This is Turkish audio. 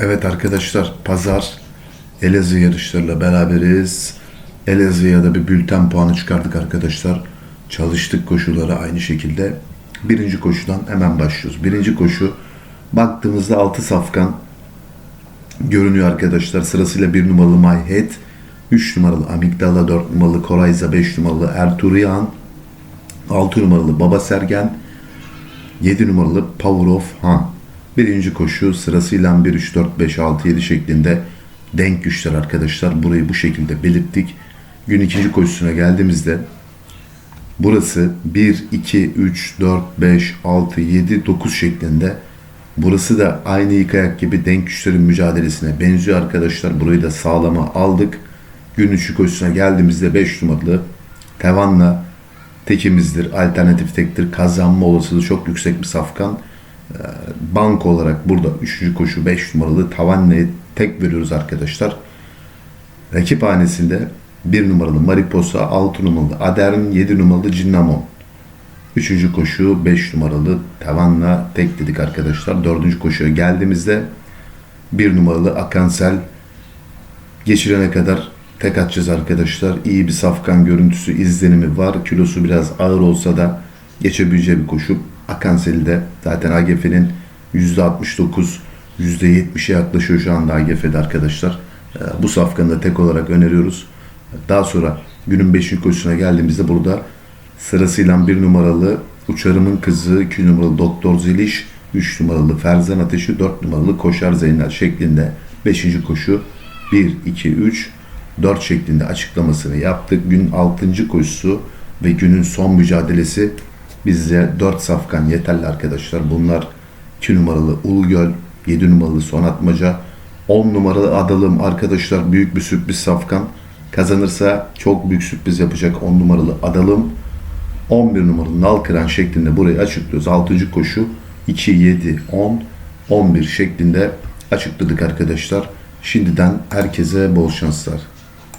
Evet arkadaşlar pazar Elazığ yarışlarıyla beraberiz. Elazığ'a da bir bülten puanı çıkardık arkadaşlar. Çalıştık koşulara aynı şekilde. Birinci koşudan hemen başlıyoruz. Birinci koşu baktığımızda 6 safkan görünüyor arkadaşlar. Sırasıyla 1 numaralı My Head, 3 numaralı Amigdala, 4 numaralı Korayza, 5 numaralı Ertuğrul 6 numaralı Baba Sergen, 7 numaralı Power of Han. Birinci koşu sırasıyla 1, 3, 4, 5, 6, 7 şeklinde denk güçler arkadaşlar. Burayı bu şekilde belirttik. Gün ikinci koşusuna geldiğimizde burası 1, 2, 3, 4, 5, 6, 7, 9 şeklinde. Burası da aynı ilk ayak gibi denk güçlerin mücadelesine benziyor arkadaşlar. Burayı da sağlama aldık. Gün üçü koşusuna geldiğimizde 5 numaralı Tevan'la tekimizdir, alternatif tektir. Kazanma olasılığı çok yüksek bir safkan. Ee, Bank olarak burada 3. koşu 5 numaralı Tavanne'ye tek veriyoruz arkadaşlar. Rakip hanesinde 1 numaralı Mariposa, 6 numaralı Adern, 7 numaralı Cinnamon. 3. koşu 5 numaralı Tavan'la tek dedik arkadaşlar. 4. koşuya geldiğimizde 1 numaralı Akansel geçirene kadar tek atacağız arkadaşlar. İyi bir safkan görüntüsü, izlenimi var. Kilosu biraz ağır olsa da geçebileceği bir koşu. Akansel'i de zaten AGF'nin %69, %70'e yaklaşıyor şu anda AGF'de arkadaşlar. Ee, Bu safkanı da tek olarak öneriyoruz. Daha sonra günün 5. koşusuna geldiğimizde burada sırasıyla 1 numaralı Uçarımın Kızı, 2 numaralı Doktor Zeliş, 3 numaralı Ferzan Ateşi, 4 numaralı Koşar Zeynel şeklinde 5. koşu 1, 2, 3, 4 şeklinde açıklamasını yaptık. Günün 6. koşusu ve günün son mücadelesi bizce 4 safkan yeterli arkadaşlar. Bunlar 2 numaralı Ulgöl, 7 numaralı Sonatmaca, 10 numaralı Adalım arkadaşlar büyük bir sürpriz safkan. Kazanırsa çok büyük sürpriz yapacak 10 numaralı Adalım. 11 numaralı Nalkıran şeklinde burayı açıklıyoruz. 6. koşu 2, 7, 10, 11 şeklinde açıkladık arkadaşlar. Şimdiden herkese bol şanslar.